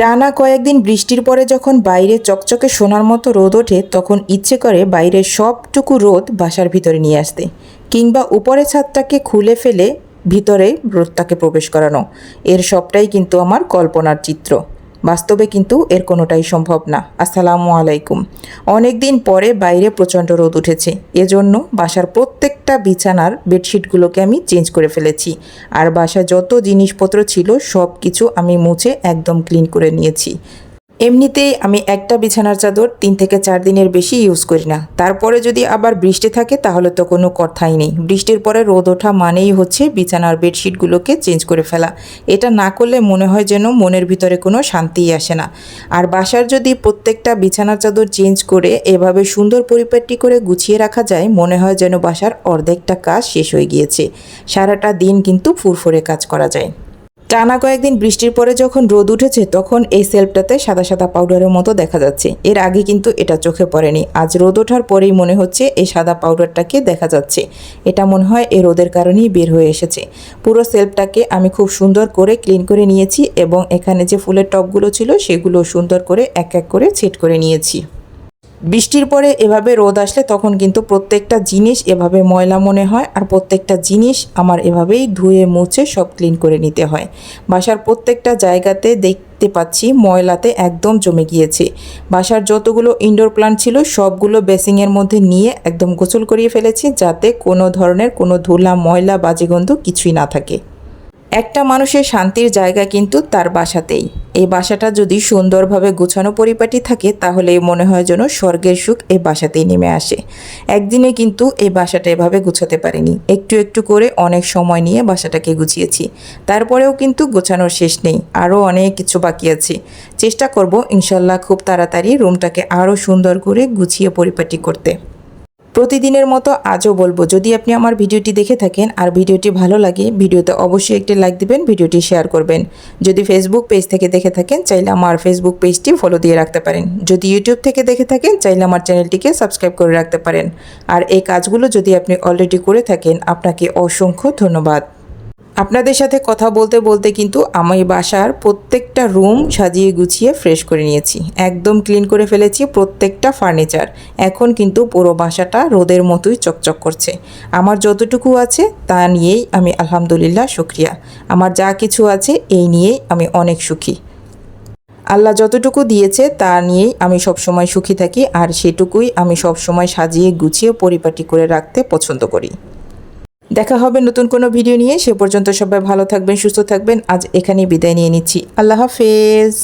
টানা কয়েকদিন বৃষ্টির পরে যখন বাইরে চকচকে সোনার মতো রোদ ওঠে, তখন ইচ্ছে করে বাইরের সবটুকু রোদ বাসার ভিতরে নিয়ে আসতে কিংবা উপরে ছাদটাকে খুলে ফেলে ভিতরে রোদটাকে প্রবেশ করানো। এর সবটাই কিন্তু আমার কল্পনার চিত্র। বাস্তবে কিন্তু এর কোনোটাই সম্ভব না। আসসালামু আলাইকুম। অনেক দিন পরে বাইরে প্রচণ্ড রোদ উঠেছে। এজন্য বাসার প্রত্যেকটা বিছানার বেডশিটগুলোকে আমি চেঞ্জ করে ফেলেছি। আর বাসায় যত জিনিসপত্র ছিল সব কিছু আমি মুছে একদম ক্লিন করে নিয়েছি। এমনিতেই আমি একটা বিছানার চাদর তিন থেকে চার দিনের বেশি ইউজ করি না। তারপরে যদি আবার বৃষ্টি থাকে, তাহলে তো কোনো কথাই নেই। বৃষ্টির পরে রোদ ওঠা মানেই হচ্ছে বিছানার বেডশিটগুলোকে চেঞ্জ করে ফেলা। এটা না করলে মনে হয় যেন মনের ভিতরে কোনো শান্তিই আসে না। আর বাসার যদি প্রত্যেকটা বিছানার চাদর চেঞ্জ করে এভাবে সুন্দর পরিপাটি করে গুছিয়ে রাখা যায়, মনে হয় যেন বাসার অর্ধেকটা কাজ শেষ হয়ে গিয়েছে। সারাটা দিন কিন্তু ফুরফুরে কাজ করা যায়। টানা কয়েকদিন বৃষ্টির পরে যখন রোদ উঠেছে, তখন এই সেলফটাতে সাদা সাদা পাউডারের মতো দেখা যাচ্ছে। এর আগে কিন্তু এটা চোখে পড়েনি। আজ রোদ ওঠার পরেই মনে হচ্ছে এই সাদা পাউডারটাকে দেখা যাচ্ছে। এটা মনে হয় এই রোদের কারণেই বের হয়ে এসেছে। পুরো সেলফটাকে আমি খুব সুন্দর করে ক্লিন করে নিয়েছি এবং এখানে যে ফুলের টপগুলো ছিল, সেগুলো সুন্দর করে এক এক করে সেট করে নিয়েছি। বৃষ্টির পরে এভাবে রোদ আসলে তখন কিন্তু প্রত্যেকটা জিনিস এভাবে ময়লা মনে হয় আর প্রত্যেকটা জিনিস আমার এভাবেই ধুয়ে, মুছে সব ক্লিন করে নিতে হয়। বাসার প্রত্যেকটা জায়গাতে দেখতে পাচ্ছি ময়লাতে একদম জমে গিয়েছে। বাসার যতগুলো ইনডোর প্লান্ট ছিল সবগুলো বেসিংয়ের মধ্যে নিয়ে একদম গোসল করিয়ে ফেলেছি যাতে কোনো ধরনের কোনো ধুলা, ময়লা বাজেগন্ধ কিছুই না থাকে। একটা মানুষের শান্তির জায়গা কিন্তু তার বাসাতেই। এই বাসাটা যদি সুন্দরভাবে গোছানো পরিপাটি থাকে, তাহলে মনে হয় যেন স্বর্গের সুখ এই বাসাতেই নেমে আসে। একদিনে কিন্তু এই বাসাটা এভাবে গুছাতে পারিনি। একটু একটু করে অনেক সময় নিয়ে বাসাটাকে গুছিয়েছি। তারপরেও কিন্তু গোছানোর শেষ নেই। আরও অনেক কিছু বাকি আছে। চেষ্টা করব ইনশাল্লাহ খুব তাড়াতাড়ি রুমটাকে আরও সুন্দর করে গুছিয়ে পরিপাটি করতে। প্রতিদিনের মতো আজও বলব, যদি আপনি আমার ভিডিওটি দেখে থাকেন আর ভিডিওটি ভালো লাগে, ভিডিওতে অবশ্যই একটি লাইক দিবেন, ভিডিওটি শেয়ার করবেন। যদি ফেসবুক পেজ থেকে দেখে থাকেন, চাইলে আমার ফেসবুক পেজটি ফলো দিয়ে রাখতে পারেন। যদি ইউটিউব থেকে দেখে থাকেন, চাইলে আমার চ্যানেলটিকে সাবস্ক্রাইব করে রাখতে পারেন। আর এই কাজগুলো যদি আপনি অলরেডি করে থাকেন, আপনাকে অসংখ্য ধন্যবাদ। আপনাদের সাথে কথা বলতে বলতে কিন্তু আমি বাসার প্রত্যেকটা রুম সাজিয়ে গুছিয়ে ফ্রেশ করে নিয়েছি। একদম ক্লিন করে ফেলেছি প্রত্যেকটা ফার্নিচার। এখন কিন্তু পুরো বাসাটা রোদের মতোই চকচক করছে। আমার যতটুকু আছে তা নিয়েই আমি আলহামদুলিল্লাহ শুক্রিয়া। আমার যা কিছু আছে এই নিয়েই আমি অনেক সুখী। আল্লাহ যতটুকু দিয়েছে তা নিয়েই আমি সবসময় সুখী থাকি আর সেটুকুই আমি সবসময় সাজিয়ে গুছিয়ে পরিপাটি করে রাখতে পছন্দ করি। দেখা হবে নতুন কোনো ভিডিও নিয়ে। সে পর্যন্ত সবাই ভালো থাকবেন, সুস্থ থাকবেন। আজ এখানেই বিদায় নিয়ে নিচ্ছি। আল্লাহ হাফেজ।